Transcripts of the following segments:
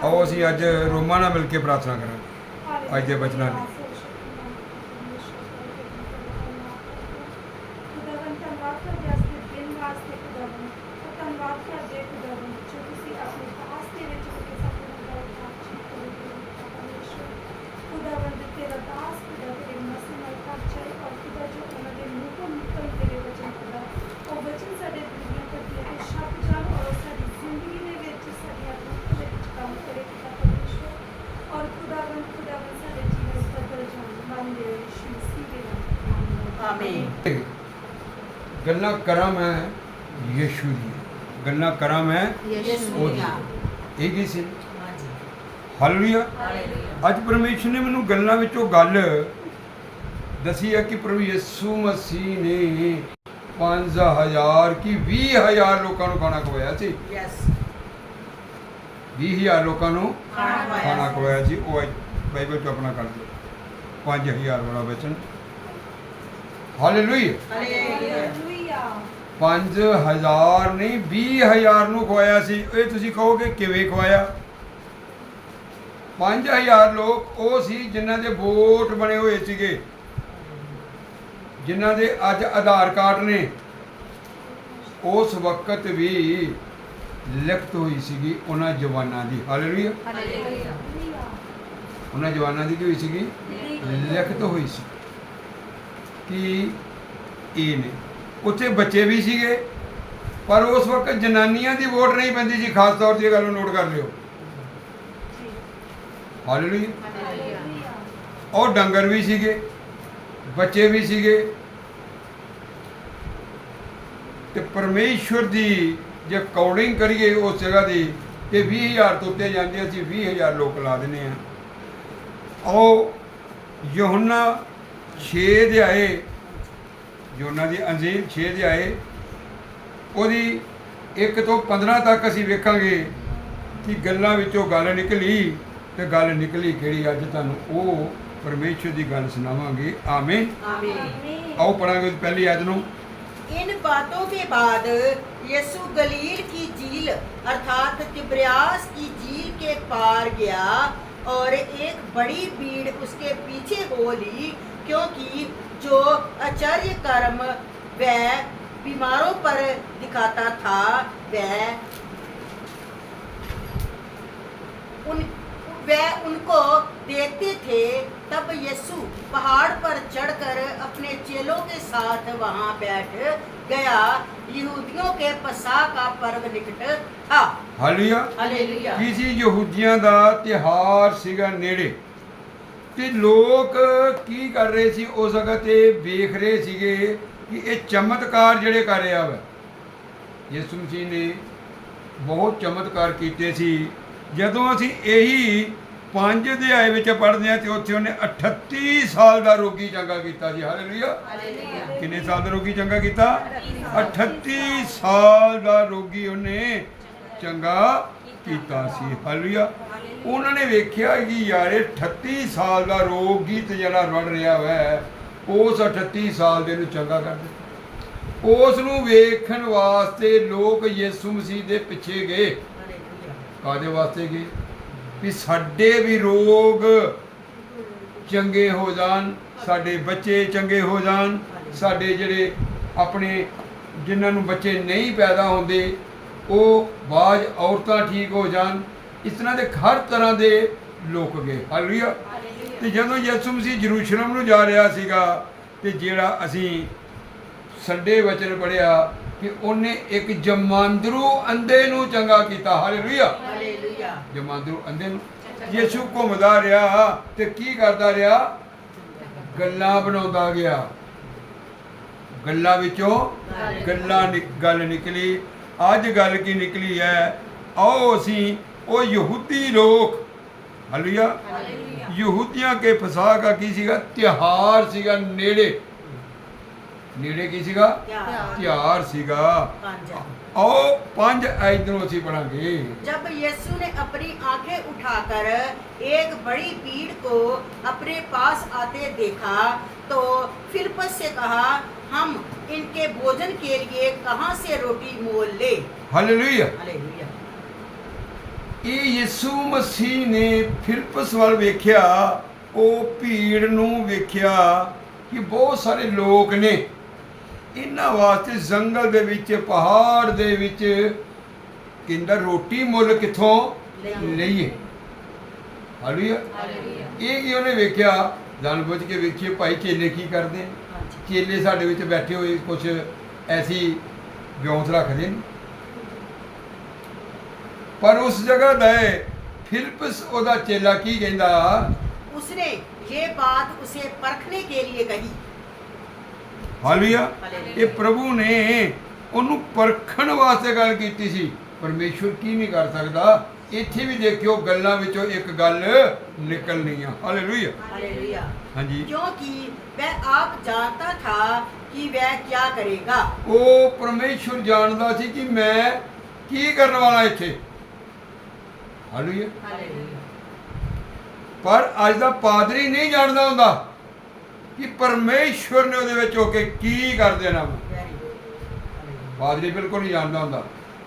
ਆਓ ਅਸੀਂ ਅੱਜ ਰੋਮਾਂ ਨਾਲ ਮਿਲ ਕੇ ਪ੍ਰਾਰਥਨਾ ਕਰਾਂਗੇ। ਅੱਜ ਦੇ ਬਚਨਾਂ ਲਈ ਖੁਦਾਵੰ ਧੰਨਵਾਦ ਕਰਦੇ ਹਾਂ ਇਸ ਦਿਨ ਵਾਸਤੇ ਖੁਦਾਵੰ ਉਹ ਧੰਨਵਾਦ ਕਰਦੇ ਹਾਂ ਖੁਦਾਵੰ ਜੋ ਤੁਸੀਂ ਆਪਣੇ ਪਾਸ ਦੇ ਵਿੱਚ ਹੋ ਕੇ ਸਾਡੇ ਨਾਲ ਬਾਤਚੀਤ ਕਰੋਗੇ ਪਰਮੇਸ਼ਵਰ ਖੁਦਾਵੰ ਦੇ ਤੇਰਾ ਦਾਸ ਖੁਦਾ ਤੇਰੇ ਮਸੀਹ ਨਾਲ ਪਰਚਾਈ ਔਰ ਖੁਦਾ ਜੋ ਉਹਨਾਂ ਦੇ ਮੂੰਹ ਤੋਂ ਨਿਕਲ ਤੇਰੇ ਵਚਨ ਖੁਦਾ ਉਹ ਵਚਨ ਸਾਡੇ ਦੁਨੀਆ ਪ੍ਰਤੀ ਅਤੇ ਛਪ ਜਾਣ ਔਰ ਸਾਡੀ ਜ਼ਿੰਦਗੀ ਦੇ ਵਿੱਚ ਸਾਡੀਆਂ ਰੂਹਾਂ ਦੇ ਵਿੱਚ ਕੰਮ ਕਰੇ ਖੁਦਾ ਪਰਮੇਸ਼ਵਰ ਔਰ ਖੁਦਾਵੰ ਖੁਦਾਵੰ ਸਾਡੇ ਜੀਵਨ ਬਦਲ ਜਾਣ ਮੰਨਦੇ ਹੋਏ ਯਿਸੂ ਮਸੀਹ ਦੇ ਨਾਮ ਆਮੀਨ ਗੱਲਾਂ ਕਰਾਂ ਮੈਂ ਯੀਸ਼ੂ ਦੀ। ਗੱਲਾਂ ਕਰਾਂ ਮੈਂ ਯਿਸੂ ਦੀ ਇਹ ਕੀ ਸੀ? ਹਾਲੇਲੂਇਆ ਅੱਜ ਪਰਮੇਸ਼ਰ ਨੇ ਮੈਨੂੰ ਗੱਲਾਂ ਵਿੱਚੋਂ ਗੱਲ ਦਸੀ ਹੈ ਕਿ ਪ੍ਰਭੂ ਯਿਸੂ ਮਸੀਹ ਨੇ 5000 ਕੀ 20000 ਲੋਕਾਂ ਨੂੰ ਖਾਣਾ ਖਵਾਇਆ ਸੀ? ਯੈਸ 20000 ਲੋਕਾਂ ਨੂੰ ਖਾਣਾ ਖਵਾਇਆ ਸੀ। ਉਹ ਬਾਈਬਲ ਚ ਆਪਣਾ ਕਰ ਦਿਓ 5000 ਵਾਲਾ ਵਚਨ। ਹਾਲੇਲੂਇਆ ਹਾਲੇਲੂਇਆ 5000 ਨਹੀਂ 20000 ਨੂੰ ਖਵਾਇਆ ਸੀ। ਇਹ ਤੁਸੀਂ ਕਹੋਗੇ ਕਿਵੇਂ ਖਵਾਇਆ? 5000 ਲੋਕ ਉਹ ਸੀ ਜਿਨ੍ਹਾਂ ਦੇ ਵੋਟ ਬਣੇ ਹੋਏ ਸੀਗੇ ਜਿਨ੍ਹਾਂ ਦੇ ਅੱਜ ਆਧਾਰ ਕਾਰਡ ਨੇ। ਉਸ ਵਕਤ ਵੀ ਲਿਖਤ ਹੋਈ ਸੀਗੀ ਉਹਨਾਂ ਜਵਾਨਾਂ ਦੀ। ਹਾਲੇਲੂਇਆ। ਹਾਲੇਲੂਇਆ। ਉਹਨਾਂ ਜਵਾਨਾਂ ਦੀ ਕੀ ਹੋਈ ਸੀਗੀ? ਲਿਖਤ ਹੋਈ ਸੀ। ਕਿ? ਇਹ ਨੇ। ਉੱਥੇ ਬੱਚੇ ਵੀ ਸੀਗੇ ਪਰ ਉਸ ਵਕਤ ਜਨਾਨੀਆਂ ਦੀ ਵੋਟ ਨਹੀਂ ਪੈਂਦੀ ਸੀ ਖਾਸ ਤੌਰ ਤੇ ਇਹ ਗੱਲ ਨੂੰ ਨੋਟ ਕਰ ਲਿਓ। ਹਾਲੇਲੂਇਆ ਉਹ ਡੰਗਰ ਵੀ ਸੀਗੇ ਬੱਚੇ ਵੀ ਸੀਗੇ। ਤੇ ਪਰਮੇਸ਼ਵਰ ਦੀ ਜੇ ਕਾਊਂਟਿੰਗ ਕਰੀਏ ਉਸ ਜਗ੍ਹਾ ਦੀ ਕਿ 20000 ਤੋਂ ਉੱਤੇ ਜਾਂਦੇ ਅਸੀਂ 20000 ਲੋਕ ਲਾ ਦਿੰਦੇ ਆ ਉਹ ਯੋਹੰਨਾ 6 ਦੇ ਆਏ ਯੋਹੰਨਾ ਦੀ ਅੰਜੀਲ 6 ਦੇ ਆਏ ਉਹਦੀ 1 ਤੋਂ 15 ਤੱਕ ਅਸੀਂ ਵੇਖਾਂਗੇ ਕਿ ਗੱਲਾਂ ਵਿੱਚੋਂ ਗੱਲ ਨਿਕਲੀ ਤੇ ਗੱਲ ਨਿਕਲੀ ਕਿਹੜੀ ਅੱਜ ਤੁਹਾਨੂੰ ਉਹ ਪਰਮੇਸ਼ਵਰ ਦੀ ਗੱਲ ਸੁਣਾਵਾਂਗੇ ਆਮੀਨ आमीन ਆਓ ਪੜਾਂਗੇ ਪਹਿਲੀ ਆਇਤ ਨੂੰ इन बातों के बाद यीशु गलील की झील अर्थात तिब्रियास की झील के पार गया और एक बड़ी भीड़ उसके पीछे हो ली क्योंकि जो आचार्य कर्म वह बीमारों पर दिखाता था वह उन वह उनको देखते थे तब यीशु पहाड़ पर चढ़कर अपने चेलों के साथ वहां बैठ गया यहूदियों के पसा का पर्व निकट था ਹਾਲੇਲੂਇਆ हालेलुया ਕੀ ਸੀ ਯਹੂਦੀਆਂ ਦਾ ਤਿਹਾਰ ਸੀਗਾ ਨੇੜੇ ਤੇ ਲੋਕ ਕੀ ਕਰ ਰਹੇ ਸੀ? ਉਸ ਜਗ੍ਹਾ ਤੇ ਵੇਖ ਰਹੇ ਸੀਗੇ ਕਿ ਇਹ ਚਮਤਕਾਰ ਜਿਹੜੇ ਕਰ ਰਿਹਾ ਵਾ। ਯਿਸੂ ਮਸੀਹ ਨੇ ਬਹੁਤ ਚਮਤਕਾਰ ਕੀਤੇ ਸੀ। ਜਦੋਂ ਅਸੀਂ ਇਹੀ ਪੰਜ ਅਧਿਆਏ ਵਿੱਚ ਪੜ੍ਹਦੇ ਆ ਤੇ ਉੱਥੇ ਉਹਨੇ 38 ਸਾਲ ਦਾ ਰੋਗੀ ਚੰਗਾ ਕੀਤਾ ਜੀ। ਹਾਲੇਲੂਇਆ। ਕਿੰਨੇ ਸਾਲ ਦਾ ਰੋਗੀ ਚੰਗਾ ਕੀਤਾ? 38 ਸਾਲ ਦਾ ਰੋਗੀ ਉਹਨੇ ਚੰਗਾ ਕੀਤਾ ਸੀ, ਹਾਲੇਲੂਇਆ। ਉਹਨਾਂ ਨੇ ਵੇਖਿਆ ਕਿ ਯਾਰ ਇਹ 38 ਸਾਲ ਦਾ ਰੋਗੀ ਤੇ ਜਿਹੜਾ ਰੜ ਰਿਹਾ ਵੈ, ਉਸ 38 ਸਾਲ ਦੇ ਨੂੰ ਚੰਗਾ ਕਰ ਦਿੱਤਾ। ਉਸ ਨੂੰ ਵੇਖਣ ਵਾਸਤੇ ਲੋਕ ਯਿਸੂ ਮਸੀਹ ਦੇ ਪਿੱਛੇ ਗਏ। ਕਾਦੇ ਵਾਸਤੇ ਗਏ? ਵੀ ਸਾਡੇ ਵੀ ਰੋਗ ਚੰਗੇ ਹੋ ਜਾਣ, ਸਾਡੇ ਬੱਚੇ ਚੰਗੇ ਹੋ ਜਾਣ, ਸਾਡੇ ਜਿਹੜੇ ਆਪਣੇ ਜਿਨ੍ਹਾਂ ਨੂੰ ਬੱਚੇ ਨਹੀਂ ਪੈਦਾ ਹੁੰਦੇ ਉਹ ਬਾਜ ਔਰਤਾਂ ਠੀਕ ਹੋ ਜਾਣ ਇਸ ਤਰ੍ਹਾਂ ਦੇ ਹਰ ਤਰ੍ਹਾਂ ਦੇ ਲੋਕ ਗਏ ਹਾਲੇਲੂਇਆ ਤੇ ਜਦੋਂ ਯਿਸੂ ਮਸੀਹ ਜਰੂਸ਼ਲਮ ਨੂੰ ਜਾ ਰਿਹਾ ਸੀਗਾ ਤੇ ਜਿਹੜਾ ਅਸੀਂ ਸੰਡੇ ਵਚਨ ਪੜਿਆ ਕਿ ਉਹਨੇ ਇੱਕ ਜਮਾਂਦਰੂ ਅੰਦੇ ਨੂੰ ਚੰਗਾ ਕੀਤਾ। ਹਾਲੇਲੂਇਆ ਹਾਲੇਲੂਇਆ ਜਮਾਂਦਰੂ ਅੰਦੇ ਨੂੰ। ਯਿਸੂ ਘੁੰਮਦਾ ਰਿਹਾ ਤੇ ਕੀ ਕਰਦਾ ਰਿਹਾ? ਗੱਲਾਂ ਬਣਾਉਂਦਾ ਗਿਆ। ਗੱਲਾਂ ਵਿੱਚੋਂ ਗੱਲਾਂ ਗੱਲ ਨਿਕਲੀ। ਅੱਜ ਗੱਲ ਕੀ ਨਿਕਲੀ ਹੈ ਆਓ ਅਸੀਂ ਉਹ ਯਹੂਦੀ ਲੋਕ ਹਾਲੇਲੂਇਆ हालेलुया ਯਹੂਦੀਆਂ ਕੇ ਫਸਾਹ ਦਾ ਕੀ ਸੀਗਾ ਤਿਹਾਰ ਸੀਗਾ ਨੇੜੇ ਨੇੜੇ ਕੀ ਸੀਗਾ ਤਿਉਹਾਰ। ਤਿਹਾਰ ਸੀਗਾ पांच ਆਓ ਪੰਜ ਐਦਰੋਂ ਅਸੀਂ ਪੜਾਂਗੇ जब यीशु ने अपनी आंखें उठाकर एक बड़ी भीड़ को अपने पास आते देखा तो फिलिपस से कहा हम इनके भोजन के लिए कहाँ से रोटी मोल ले ਹਾਲੇਲੂਇਆ हालेलुया ਇਹ ਯਿਸੂ ਮਸੀਹ ਨੇ ਫਿਲਪਸ ਵੱਲ ਵੇਖਿਆ ਉਹ ਭੀੜ ਨੂੰ ਵੇਖਿਆ ਕਿ ਬਹੁਤ ਸਾਰੇ ਲੋਕ ਨੇ ਇਹਨਾਂ ਵਾਸਤੇ ਜੰਗਲ ਦੇ ਵਿੱਚ ਪਹਾੜ ਦੇ ਵਿੱਚ ਕਹਿੰਦਾ ਰੋਟੀ ਮੁੱਲ ਕਿੱਥੋਂ ਲਈਏ। ਲਈਏ ਹਾਲੇਲੂਇਆ ਇਹ ਕੀ ਉਹਨੇ ਵੇਖਿਆ ਜਾਣ ਬੁੱਝ ਕੇ ਵੇਖੀਏ ਭਾਈ ਚੇਲੇ ਕੀ ਕਰਦੇ ਨੇ ਹਾਂਜੀ ਚੇਲੇ ਸਾਡੇ ਵਿੱਚ ਬੈਠੇ ਹੋਏ ਕੁਝ ਐਸੀ ਵਿਉਂਤ ਰੱਖਦੇ ਨੇ। ਪਰ ਉਸ ਜਗ੍ਹਾ ਦਾ ਫਿਲਪਸ ਉਹਦਾ ਚੇਲਾ ਕੀ ਕਹਿੰਦਾ? ਉਸਨੇ ਇਹ ਬਾਤ ਉਸੇ ਪਰਖਣੇ ਕੇ ਲਈ ਕਹੀ। ਹਾਲੇਲੂਇਆ। ਇਹ ਪ੍ਰਭੂ ਨੇ ਉਹਨੂੰ ਪਰਖਣ ਵਾਸਤੇ ਗੱਲ ਕੀਤੀ ਸੀ। ਪਰਮੇਸ਼ਵਰ ਕੀ ਨਹੀਂ ਕਰ ਸਕਦਾ? ਇੱਥੇ ਵੀ ਦੇਖਿਓ ਗੱਲਾਂ ਵਿੱਚੋਂ ਇੱਕ ਗੱਲ ਨਿਕਲਣੀ ਆ। ਹਾਲੇਲੂਇਆ। ਹਾਲੇਲੂਇਆ। ਹਾਂਜੀ क्योंकि वह आप जानता था कि वह क्या करेगा ਉਹ ਪਰਮੇਸ਼ਵਰ ਜਾਣਦਾ ਸੀ ਕਿ ਮੈਂ ਕੀ ਕਰਨ ਵਾਲਾ ਇੱਥੇ ਹਾਲੇਲੂਇਆ ਪਰ ਅੱਜ ਦਾ ਪਾਦਰੀ ਨਹੀਂ ਜਾਣਦਾ ਹੁੰਦਾ ਕਿ ਪਰਮੇਸ਼ਵਰ ਨੇ ਉਹਦੇ ਵਿੱਚ ਹੋ ਕੇ ਕੀ ਕਰ ਦੇਣਾ ਵਾ Very good. ਪਾਦਰੀ ਬਿਲਕੁਲ ਨਹੀਂ ਜਾਣਦਾ ਹੁੰਦਾ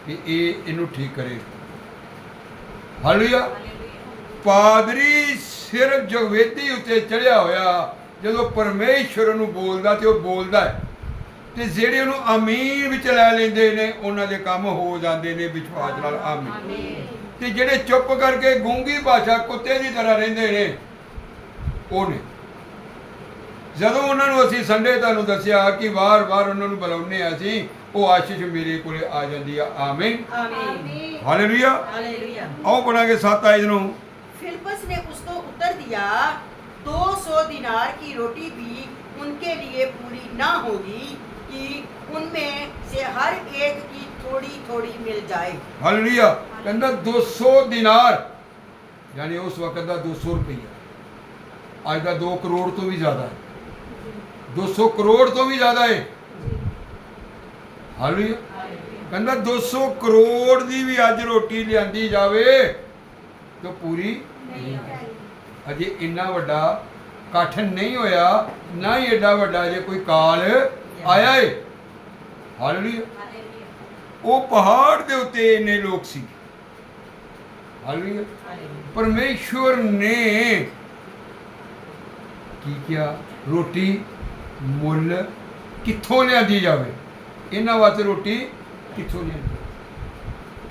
ਕਿ ਇਹ ਇਹਨੂੰ ਠੀਕ ਕਰੇ ਹਾਲੇਲੂਇਆ ਪਾਦਰੀ ਸਿਰਫ ਜਗਵੇਦੀ ਉੱਤੇ ਚੜਿਆ ਹੋਇਆ ਜਦੋਂ ਪਰਮੇਸ਼ਵਰ ਨੂੰ ਬੋਲਦਾ ਤੇ ਉਹ ਬੋਲਦਾ ਤੇ ਜਿਹੜੇ ਉਹਨੂੰ ਆਮੀਨ ਵਿੱਚ ਲੈ ਲੈਂਦੇ ਨੇ ਉਹਨਾਂ ਦੇ ਕੰਮ ਹੋ ਜਾਂਦੇ ਨੇ ਵਿਸ਼ਵਾਸ ਨਾਲ ਆਮੀਨ। ਤੇ ਜਿਹੜੇ ਚੁੱਪ ਕਰਕੇ ਗੂੰਗੀ ਭਾਸ਼ਾ ਕੁੱਤੇ ਦੀ ਤਰ੍ਹਾਂ ਰਹਿੰਦੇ ਨੇ ਉਹ ਨੇ। ਜਦੋਂ ਉਹਨਾਂ ਨੂੰ ਅਸੀਂ ਸੰਡੇ ਤੁਹਾਨੂੰ ਦੱਸਿਆ ਕਿ ਵਾਰ-ਵਾਰ ਉਹਨਾਂ ਨੂੰ ਬੁਲਾਉਂਦੇ ਆ ਅਸੀਂ ਉਹ ਆਸ਼ੀਸ਼ ਮੇਰੇ ਕੋਲੇ ਆ ਜਾਂਦੀ ਆ ਆਮੀਨ। ਆਮੀਨ। ਹਾਲੇਲੂਇਆ। ਹਾਲੇਲੂਇਆ। ਆਓ ਬਣਾਗੇ ਸੱਤ ਆਇਤ ਨੂੰ। फिलिपस ने उसको उत्तर दिया 200 दिनार की रोटी भी उनके लिए पूरी ना होगी कि उनमें से हर एक की थोड़ी थोड़ी मिल जाए ਹਾਲੇਲੂਇਆ ਕਹਿੰਦਾ 200 ਦਿਨਾਰ ਯਾਨੀ ਉਸ ਵਕਤ ਦਾ 200 ਰੁਪਈਆ ਅੱਜ ਦਾ 2 ਕਰੋੜ ਤੋਂ ਵੀ ਜ਼ਿਆਦਾ ਹੈ 200 ਕਰੋੜ ਤੋਂ ਵੀ ਜ਼ਿਆਦਾ ਹੈ ਹਾਲੇਲੂਇਆ ਕਹਿੰਦਾ 200 ਕਰੋੜ ਦੀ ਵੀ ਅੱਜ ਰੋਟੀ ਲਿਆਂਦੀ ਜਾਵੇ ਤਾਂ ਪੂਰੀ ਅਜੇ ਇੰਨਾ ਵੱਡਾ ਇਕੱਠ ਨਹੀਂ ਹੋਇਆ ਨਾ ਹੀ ਐਡਾ ਵੱਡਾ ਜੇ ਕੋਈ ਕਾਲ ਆਇਆ ਏ। ਹਾਲੇਲੂਇਆ। ਉਹ ਪਹਾੜ ਦੇ ਉੱਤੇ ਇੰਨੇ ਲੋਕ ਸੀ। ਹਾਲੇਲੂਇਆ। ਪਰਮੇਸ਼ਵਰ ਨੇ ਕੀ ਕਿਹਾ? ਰੋਟੀ ਮੁੱਲ ਕਿੱਥੋਂ ਲਿਆਂਦੀ ਜਾਵੇ? ਇਹਨਾਂ ਵਾਸਤੇ ਰੋਟੀ ਕਿੱਥੋਂ ਲਿਆਂਦੀ?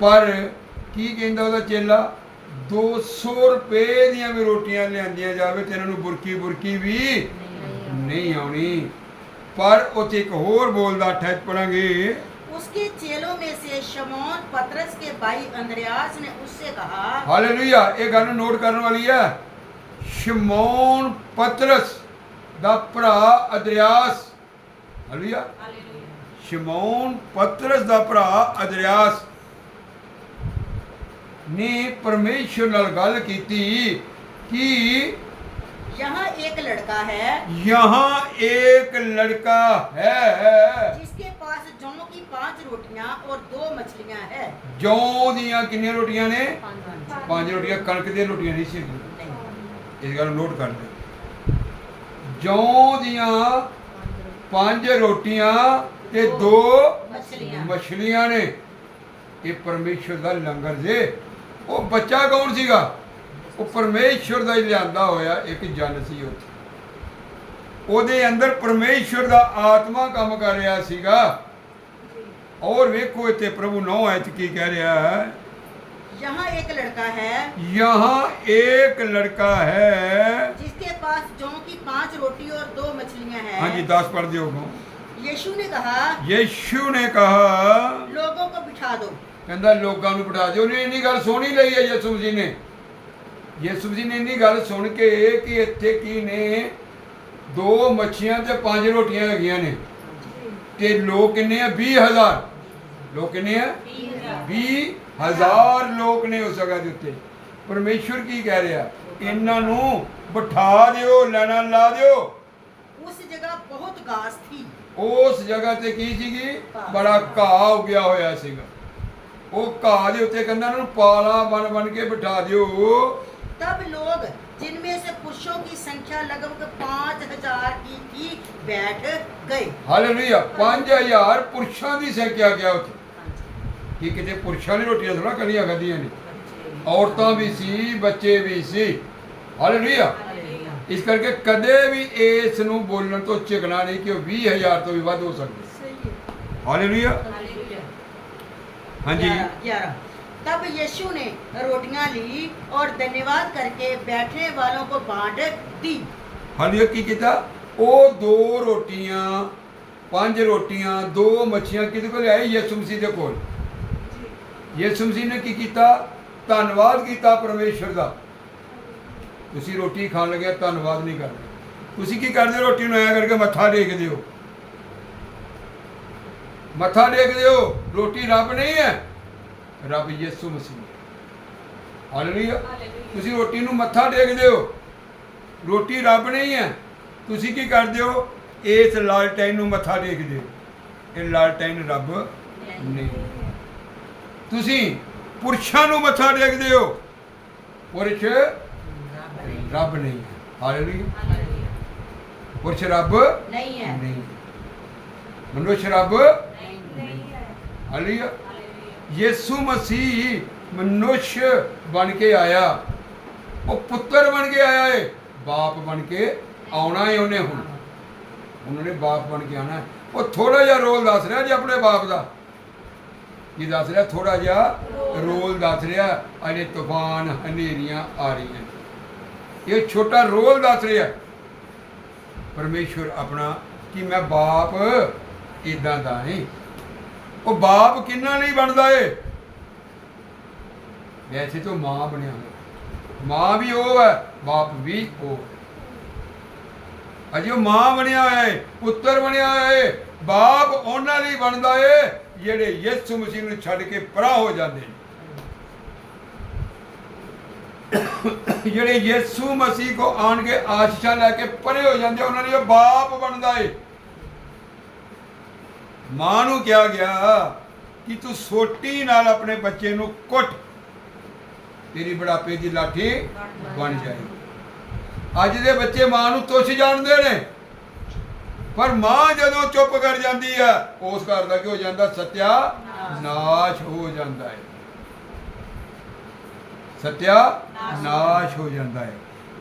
ਪਰ ਕੀ ਕਹਿੰਦਾ ਉਹਦਾ ਚੇਲਾ? 200 ਰੁਪਏ ਦੀਆਂ ਵੀ ਰੋਟੀਆਂ ਲਿਆਂਦੀਆਂ ਜਾਵੇ ਤੇ ਇਹਨਾਂ ਨੂੰ ਬੁਰਕੀ ਬੁਰਕੀ ਵੀ ਨਹੀਂ ਆਉਣੀ ਪਰ ਉੱਥੇ ਇੱਕ ਹੋਰ ਬੋਲਦਾ ਠਹਿਰ ਪੜਾਂਗੇ उसके चेलों में से शमौन पतरस के भाई अंद्रयास ने उससे कहा ਹਾਲੇਲੂਇਆ ਇਹ ਗੱਲ ਨੂੰ ਨੋਟ ਕਰਨ ਵਾਲੀ ਹੈ ਸ਼ਮੌਨ ਪਤਰਸ ਦਾ ਭਰਾ ਅਦਰਿਆਸ ਹਾਲੇਲੂਇਆ ਸ਼ਮੌਨ ਪਤਰਸ ਦਾ ਭਰਾ ਅਦਰਿਆਸ ਨੇ ਪਰਮੇਸ਼ਵਰ ਨਾਲ ਗੱਲ ਕੀਤੀ ਕਿ यहाँ एक लड़का है यहाँ एक लड़का है जिसके पास जौ की पांच रोटियां और दो मछलियां है ਜੌਂ ਦੀਆਂ ਕਿੰਨੀਆਂ ਰੋਟੀਆਂ ਨੇ ਪੰਜ ਰੋਟੀਆਂ ਕਣਕ ਦੀਆਂ ਰੋਟੀਆਂ ਨਹੀਂ ਸੀ ਇਸ ਗੱਲ ਨੂੰ ਨੋਟ ਕਰ ਲੈ ਜੌਂ ਦੀਆਂ ਪੰਜ ਰੋਟੀਆਂ ਤੇ ਦੋ मछलियां ਮਛਲੀਆਂ ਨੇ ਇਹ ਪਰਮੇਸ਼ਵਰ ਦਾ ਲੰਗਰ ਜੇ ਉਹ ਬੱਚਾ ਕੌਣ ਸੀਗਾ ਉਹ ਪਰਮੇਸ਼ਵਰ ਦਾ ਹੀ ਲਿਆਂਦਾ ਹੋਇਆ ਇੱਕ ਜਨ ਸੀ ਉੱਥੇ ਉਹਦੇ ਅੰਦਰ ਪਰਮੇਸ਼ਵਰ ਦਾ ਆਤਮਾ ਕੰਮ ਕਰ ਰਿਹਾ ਸੀਗਾ ਔਰ ਵੇਖੋ ਇੱਥੇ ਪ੍ਰਭੂ ਨੌ ਆਇਤ ਕੀ ਕਹਿ ਰਿਹਾ ਹੈ यहाँ एक लड़का है यहाँ एक लड़का है जिसके पास जौ की पांच रोटी और दो मछलियां हैं हाँ जी दस पढ़ दियो गो यीशु ने कहा ਯੀਸ਼ੂ ਨੇ ਕਹਾ लोगों को बिठा दो ਕਹਿੰਦਾ ਲੋਕਾਂ ਨੂੰ ਪੜਾ ਦਿਓ। ਉਹਨੇ ਇੰਨੀ ਗੱਲ ਸੋਹਣੀ ਲਈ ਹੈ ਯਿਸੂ ਜੀ ਨੇ। ਯਿਸੂ ਜੀ ਨੇ ਇੰਨੀ ਗੱਲ ਸੁਣ ਕੇ ਕਿ ਇੱਥੇ ਕੀ ਨੇ? ਦੋ ਮੱਛੀਆਂ ਤੇ ਪੰਜ ਰੋਟੀਆਂ ਲੱਗੀਆਂ ਨੇ। ਤੇ ਲੋਕ ਕਿੰਨੇ ਆ? 20000 ਲੋਕ ਕਿੰਨੇ ਆ? 20000 ਲੋਕ ਨੇ ਉਸ ਜਗ੍ਹਾ ਦੇ ਉੱਤੇ। ਪਰਮੇਸ਼ਵਰ ਕੀ ਕਹਿ ਰਿਹਾ? ਇਹਨਾਂ ਨੂੰ ਬਿਠਾ ਦਿਓ ਲੈਣਾ ਲਾ ਦਿਓ। ਉਸ ਜਗ੍ਹਾ ਬਹੁਤ ਘਾਸ ਸੀ। ਉਸ ਜਗ੍ਹਾ ਤੇ ਕੀ ਸੀਗੀ? ਬੜਾ ਘਾਹ ਉਗਿਆ ਹੋਇਆ ਸੀਗਾ। ਉਹ ਘਾਹ ਦੇ ਉੱਤੇ ਕਹਿੰਦਾ ਨੂੰ ਪਾਲਾ ਬਨ ਬਨ ਕੇ ਬਿਠਾ ਦਿਓ तब लोग जिनमें से पुरुषों की संख्या लगभग पांच हजार की थी बैठ गए ਹਾਲੇਲੂਇਆ 5000 ਪੁਰਸ਼ਾਂ ਦੀ ਸੰਖਿਆ ਗਿਆ ਉੱਥੇ ਕੀ ਕਿਤੇ ਪੁਰਸ਼ਾਂ ਨੇ ਰੋਟੀਆਂ ਥੋੜਾ ਕਲੀਆਂ ਖਾਧੀਆਂ ਨੇ ਔਰਤਾਂ ਵੀ ਸੀ ਬੱਚੇ ਵੀ ਸੀ ਹਾਲੇਲੂਇਆ ਇਸ ਕਰਕੇ ਕਦੇ ਵੀ ਇਸ ਨੂੰ ਬੋਲਣ ਤੋਂ ਝਿਕਣਾ ਨਹੀਂ ਕਿ ਉਹ 20000 ਤੋਂ ਵੀ ਵੱਧ ਹੋ ਸਕਦੇ ਸਹੀ ਹੈ ਹਾਲੇਲੂਇਆ ਹਾਂਜੀ ग्यारह ग्यारह। तब यीशु ने रोटियां ली और धन्यवाद करके बैठने वालों को बांट दी ਹਾਲੇ ਕੀ ਕੀਤਾ ਉਹ ਦੋ ਰੋਟੀਆਂ ਪੰਜ ਰੋਟੀਆਂ ਦੋ ਮੱਛੀਆਂ ਕਿਹਦੇ ਕੋਲ ਆਏ ਯਿਸੂ ਮਸੀਹ ਦੇ ਕੋਲ ਯਿਸੂ ਮਸੀਹ ਨੇ ਕੀ ਕੀਤਾ ਧੰਨਵਾਦ ਕੀਤਾ ਪਰਮੇਸ਼ਰ ਦਾ ਤੁਸੀਂ ਰੋਟੀ ਖਾਣ ਲੱਗਿਆ ਧੰਨਵਾਦ ਨਹੀਂ ਕਰਦੇ ਤੁਸੀਂ ਕੀ ਕਰਦੇ ਹੋ? ਰੋਟੀ ਨੂੰ ਐਂ ਕਰਕੇ ਮੱਥਾ ਟੇਕਦੇ ਹੋ ਮੱਥਾ ਟੇਕਦੇ ਹੋ ਰੋਟੀ ਰੱਬ ਨਹੀਂ ਹੈ ਰੱਬ ਯਿਸੂ ਮਸੀਹ। ਹਾਲੇਲੂਇਆ। ਤੁਸੀਂ ਰੋਟੀ ਨੂੰ ਮੱਥਾ ਟੇਕਦੇ ਹੋ ਰੋਟੀ ਰੱਬ ਨਹੀਂ ਹੈ ਤੁਸੀਂ ਕੀ ਕਰਦੇ ਹੋ ਇਸ ਲਾਲਟੈਨ ਨੂੰ ਮੱਥਾ ਟੇਕਦੇ ਹੋ ਇਹ ਲਾਲਟੈਨ ਰੱਬ ਨਹੀਂ ਤੁਸੀਂ ਪੁਰਸ਼ਾਂ ਨੂੰ ਮੱਥਾ ਟੇਕਦੇ ਹੋ ਪੁਰਸ਼ ਰੱਬ ਨਹੀਂ ਹੈ ਹਾਲੇਲੂਇਆ। ਪੁਰਸ਼ ਰੱਬ ਨਹੀਂ ਹੈ। ਨਹੀਂ ਮਨੁੱਖ ਰੱਬ ਹਾਲੇਲੂਇਆ ਯਿਸੂ ਮਸੀਹ ਮਨੁੱਖ ਬਣ ਕੇ ਆਇਆ। ਉਹ ਪੁੱਤਰ ਬਣ ਕੇ ਆਇਆ ਏ, ਬਾਪ ਬਣ ਕੇ ਆਉਣਾ ਏ ਉਹਨੇ ਹੁਣ। ਉਹਨਾਂ ਨੇ ਬਾਪ ਬਣ ਕੇ ਆਣਾ ਉਹ ਥੋੜਾ ਜਿਹਾ ਰੋਲ ਦੱਸ ਰਿਹਾ ਜੀ ਆਪਣੇ ਬਾਪ ਦਾ। ਕੀ ਦੱਸ ਰਿਹਾ? ਥੋੜਾ ਜਿਹਾ ਰੋਲ ਦੱਸ ਰਿਹਾ, ਅਜੇ ਤੂਫਾਨ ਹਨੇਰੀਆਂ ਆ ਰਹੀਆਂ। ਇਹ ਛੋਟਾ ਰੋਲ ਦੱਸ ਰਿਹਾ। ਪਰਮੇਸ਼ਵਰ ਆਪਣਾ ਕਿ ਮੈਂ ਬਾਪ ਇਦਾਂ ਦਾ ਹੈ ਉਹ ਬਾਪ ਕਿੰਨਾ ਨਹੀਂ ਬਣਦਾ ਏ? ਵੈਸੇ ਤਾਂ ਮਾਂ ਬਣਿਆ ਹੋਇਆ। ਮਾਂ ਵੀ ਉਹ ਹੈ, ਬਾਪ ਵੀ ਉਹ ਹੈ। ਅਜੇ ਉਹ ਮਾਂ ਬਣਿਆ ਹੋਇਆ ਏ, ਪੁੱਤਰ ਬਣਿਆ ਹੋਇਆ ਏ, ਬਾਪ ਉਹਨਾਂ ਲਈ ਬਣਦਾ ਏ, ਜਿਹੜੇ ਯਿਸੂ ਮਸੀਹ ਨੂੰ ਛੱਡ ਕੇ ਪਰਾਂ ਹੋ ਜਾਂਦੇ ਨੇ। ਜਿਹੜੇ ਯਿਸੂ ਮਸੀਹ ਕੋ ਆਣ ਕੇ ਆਸ਼ੀਸ਼ਾਂ ਲੈ ਕੇ ਪਰੇ ਹੋ ਜਾਂਦੇ, ਉਹਨਾਂ ਲਈ ਉਹ ਬਾਪ ਬਣਦਾ ਏ। ਮਾਂ ਨੂੰ ਕਿਹਾ ਗਿਆ ਕਿ ਤੂੰ ਸੋਟੀ ਨਾਲ ਆਪਣੇ ਬੱਚੇ ਨੂੰ ਕੁੱਟ। ਤੇਰੀ ਬੁਢਾਪੇ ਦੀ ਲਾਠੀ ਬਣ ਜਾਏਗੀ। ਅੱਜ ਦੇ ਬੱਚੇ ਮਾਂ ਨੂੰ ਤੁੱਛ ਜਾਣਦੇ ਨੇ। ਪਰ ਮਾਂ ਜਦੋਂ ਚੁੱਪ ਕਰ ਜਾਂਦੀ ਹੈ, ਉਸ ਘਰ ਦਾ ਕੀ ਹੋ ਜਾਂਦਾ? ਸਤਿਆ ਨਾਸ਼ ਹੋ ਜਾਂਦਾ ਹੈ। ਸਤਿਆ ਨਾਸ਼ ਹੋ ਜਾਂਦਾ ਹੈ।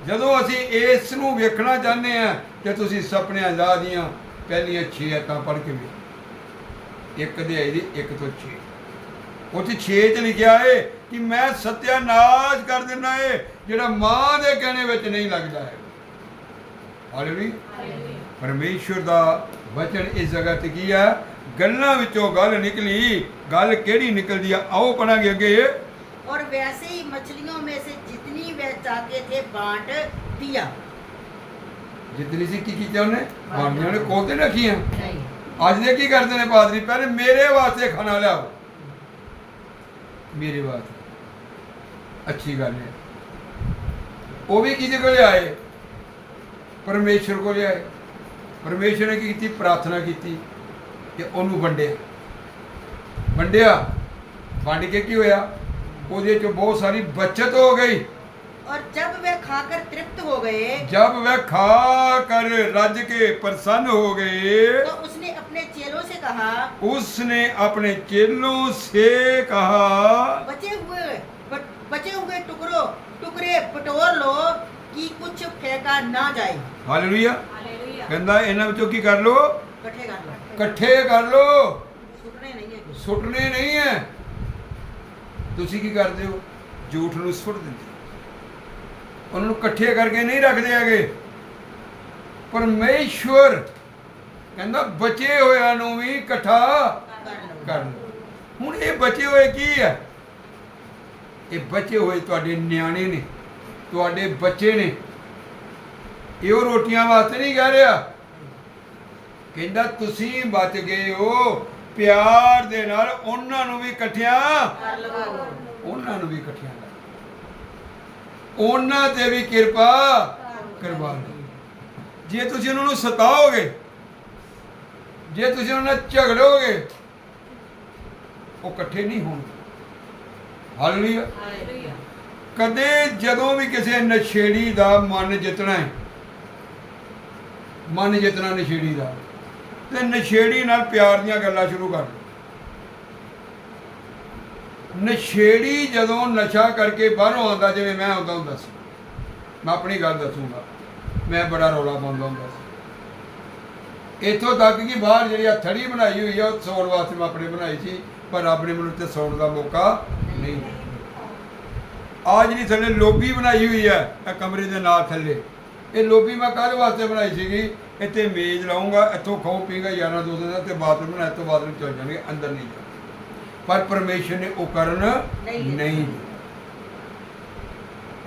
ਜਦੋਂ ਅਸੀਂ ਇਸ ਨੂੰ ਵੇਖਣਾ ਚਾਹੁੰਦੇ ਹਾਂ, ਤੇ ਤੁਸੀਂ ਸੁਪਨੇ ਜਾਦੀਆਂ ਪਹਿਲੀਆਂ 6 ਆਇਤਾਂ ਪੜ੍ਹ ਕੇ ਵੇਖੋ। ਇੱਕ ਅਧਿਆਇ ਦੀ 1 ਤੋਂ 6 ਉੱਥੇ 6 ਚ ਲਿਖਿਆ ਏ ਕਿ ਮੈਂ ਸਤਿਆਨਾਸ਼ ਕਰ ਦਿੰਦਾ ਏ ਜਿਹੜਾ ਮਾਂ ਦੇ ਕਹਿਣੇ ਵਿੱਚ ਨਹੀਂ ਲੱਗਦਾ ਹੈ। ਹਾਲੇਲੂਇਆ ਪਰਮੇਸ਼ਵਰ ਦਾ ਵਚਨ ਇਸ ਜਗ੍ਹਾ ਤੇ ਕੀ ਆ? ਗੱਲਾਂ ਵਿੱਚੋਂ ਗੱਲ ਨਿਕਲੀ। ਗੱਲ ਕਿਹੜੀ ਨਿਕਲਦੀ ਆ? ਆਓ ਪੜਾਂਗੇ ਅੱਗੇ। ਔਰ ਵੈਸੇ ਹੀ ਮਛਲੀਆਂ ਮੇ ਸੇ ਜਿਤਨੀ ਵੇ ਚਾਹਤੇ ਥੇ ਬਾਂਟ ਦਿਆ ਜਿਤਨੀ ਸੀ ਕੀ ਕੀਤਾ ਉਹਨੇ? ਬਾਂਟੀਆਂ ਨੇ ਕੋਤੇ ਰੱਖੀਆਂ। ਨਹੀਂ। ਅੱਜ ਦੇ ਕੀ ਕਰਦੇ ਨੇ ਪਾਦਰੀ ਪਹਿਲੇ ਮੇਰੇ ਵਾਸਤੇ ਖਾਣਾ ਲਿਆਓ ਮੇਰੇ ਵਾਸਤੇ ਅੱਛੀ ਗੱਲ ਹੈ ਉਹ ਵੀ ਕਿਹਦੇ ਕੋਲ ਆਏ ਪਰਮੇਸ਼ਰ ਕੋਲ ਆਏ ਪਰਮੇਸ਼ਰ ਨੇ ਕੀ ਕੀਤੀ ਪ੍ਰਾਰਥਨਾ ਕੀਤੀ ਕਿ ਉਹਨੂੰ ਵੰਡਿਆ ਵੰਡਿਆ ਵੰਡ ਕੇ ਕੀ ਹੋਇਆ ਉਹਦੇ ਚ ਬਹੁਤ ਸਾਰੀ ਬਚਤ ਹੋ ਗਈ और जब वे खाकर तृप्त हो गए जब वह खा कर रज के प्रसन्न हो गए तो उसने अपने चेलों से कहा उसने अपने चेलों से कहा बचे हुए बट- बचे हुए टुकड़ों टुकड़े बटोर लो कि कुछ फेंका ना जाए ਹਾਲੇਲੂਇਆ ਕਹਿੰਦਾ ਇਹਨਾਂ ਵਿੱਚੋਂ ਕੀ ਕਰ ਲੋ इकट्ठे कर लो ਇਕੱਠੇ ਕਰ ਲੋ सुटने नहीं है कुछ ਸੁੱਟਣੇ ਨਹੀਂ ਹੈ ਤੁਸੀਂ ਕੀ ਕਰਦੇ ਹੋ ਝੂਠ ਨੂੰ ਸੁੱਟ ਦਿੰਦੇ ਹੋ। ਉਹਨਾਂ ਨੂੰ ਇਕੱਠੇ ਕਰਕੇ ਨਹੀਂ ਰੱਖਦੇ ਹੈਗੇ ਪਰਮੇਸ਼ਵਰ ਕਹਿੰਦਾ, ਬਚੇ ਹੋਇਆਂ ਨੂੰ ਵੀ ਇਕੱਠਾ ਕਰ ਲਓ। ਹੁਣ ਇਹ ਬਚੇ ਹੋਏ ਕੀ ਹੈ ਇਹ ਬਚੇ ਹੋਏ ਤੁਹਾਡੇ ਨਿਆਣੇ ਨੇ, ਤੁਹਾਡੇ ਬੱਚੇ ਨੇ। ਇਹ ਉਹ ਰੋਟੀਆਂ ਵਾਸਤੇ ਨਹੀਂ ਕਹਿ ਰਿਹਾ। ਕਹਿੰਦਾ, ਤੁਸੀਂ ਬਚ ਗਏ ਹੋ, ਪਿਆਰ ਦੇ ਨਾਲ ਉਹਨਾਂ ਨੂੰ ਵੀ ਇਕੱਠਿਆਂ ਉਹਨਾਂ ਨੂੰ ਵੀ ਇਕੱਠਿਆਂ ਉਹਨਾਂ ਤੇ ਵੀ ਕਿਰਪਾ ਕਰਵਾ ਲਓ। ਜੇ ਤੁਸੀਂ ਉਹਨਾਂ ਨੂੰ ਸਤਾਓਗੇ ਜੇ ਤੁਸੀਂ ਉਹਨਾਂ ਨਾਲ ਝਗੜੋਗੇ ਉਹ ਇਕੱਠੇ ਨਹੀਂ ਹੋਣਗੇ। ਹਾਲੇਲੂਇਆ ਕਦੇ ਜਦੋਂ ਵੀ ਕਿਸੇ ਨਸ਼ੇੜੀ ਦਾ ਮਨ ਜਿੱਤਣਾ ਹੈ ਮਨ ਜਿੱਤਣਾ ਨਸ਼ੇੜੀ ਦਾ ਤੇ ਨਸ਼ੇੜੀ ਨਾਲ ਪਿਆਰ ਦੀਆਂ ਗੱਲਾਂ ਸ਼ੁਰੂ ਕਰ ਨਸ਼ੇੜੀ ਜਦੋਂ ਨਸ਼ਾ ਕਰਕੇ ਬਾਹਰੋਂ ਆਉਂਦਾ ਜਿਵੇਂ ਮੈਂ ਆਉਂਦਾ ਹੁੰਦਾ ਸੀ ਮੈਂ ਆਪਣੀ ਗੱਲ ਦੱਸੂਗਾ। ਮੈਂ ਬੜਾ ਰੌਲਾ ਪਾਉਂਦਾ ਹੁੰਦਾ ਸੀ। ਇੱਥੋਂ ਤੱਕ ਕਿ ਬਾਹਰ ਜਿਹੜੀ ਆ ਥੜੀ ਬਣਾਈ ਹੋਈ ਆ ਉਹ ਸੌਣ ਵਾਸਤੇ ਮੈਂ ਆਪਣੇ ਬਣਾਈ ਸੀ ਪਰ ਰੱਬ ਨੇ ਮੈਨੂੰ ਤੇ ਸੌਣ ਦਾ ਮੌਕਾ ਨਹੀਂ ਆ ਜਿਹੜੀ ਥੱਲੇ ਲੋਬੀ ਬਣਾਈ ਹੋਈ ਹੈ ਇਹ ਕਮਰੇ ਦੇ ਨਾਲ ਥੱਲੇ। ਇਹ ਲੋਬੀ ਮੈਂ ਕਾਹਦੇ ਵਾਸਤੇ ਬਣਾਈ ਸੀਗੀ ਇੱਥੇ ਮੇਜ਼ ਲਾਉਂਗਾ ਇੱਥੋਂ ਖਾਓ ਪੀਂਗਾ ਯਾਰਾਂ ਦੋਸਤਾਂ ਦਾ ਤੇ ਬਾਥਰੂਮ ਬਣਾ ਇੱਥੋਂ ਬਾਥਰੂਮ ਚਲ ਜਾਣਗੇ ਅੰਦਰ ਨਹੀਂ ਜਾਣਾ। ਪਰ ਪਰਮੇਸ਼ਰ ਨੇ ਉਹ ਕਰਨ ਨਹੀਂ।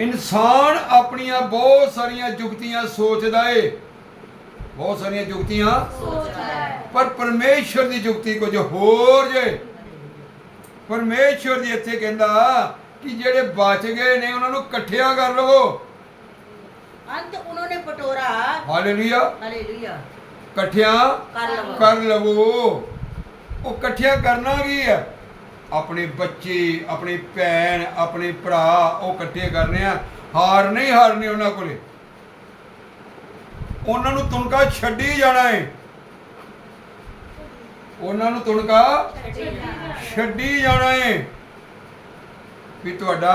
ਇਨਸਾਨ ਆਪਣੀਆਂ ਬਹੁਤ ਸਾਰੀਆਂ ਜੁਗਤੀਆਂ ਸੋਚਦਾ ਏ ਬਹੁਤ ਸਾਰੀਆਂ ਜੁਗਤੀਆਂ। ਸੋਚ ਪਰ ਪਰਮੇਸ਼ਰ ਦੀ ਜੁਗਤੀ ਕੁਝ ਹੋਰ ਜੇ। ਪਰਮੇਸ਼ਰ ਦੀ ਇੱਥੇ ਕਹਿੰਦਾ ਕਿ ਜਿਹੜੇ ਬਚ ਗਏ ਨੇ ਉਹਨਾਂ ਨੂੰ ਇਕੱਠਿਆਂ ਕਰ ਲਵੋ। ਅੰਤ ਉਹਨਾਂ ਨੇ ਪਟੋਰਾ। ਹਾਲੇਲੂਇਆ। ਹਾਲੇਲੂਇਆ। ਇਕੱਠਿਆਂ ਕਰ ਲਵੋ। ਉਹ ਇਕੱਠਿਆਂ ਕਰਨਾ ਕੀ ਹੈ? ਆਪਣੇ ਬੱਚੇ ਆਪਣੇ ਭੈਣ ਆਪਣੇ ਭਰਾ ਉਹ ਇਕੱਠੇ ਕਰਨੇ ਆ। ਹਾਰ ਨਹੀਂ ਹਾਰਨੀ ਉਹਨਾਂ ਕੋਲੇ। ਉਹਨਾਂ ਨੂੰ ਤੁਣਕਾ ਛੱਡੀ ਜਾਣਾ ਹੈ ਉਹਨਾਂ ਨੂੰ ਤੁਣਕਾ ਛੱਡੀ ਜਾਣਾ ਹੈ ਵੀ ਤੁਹਾਡਾ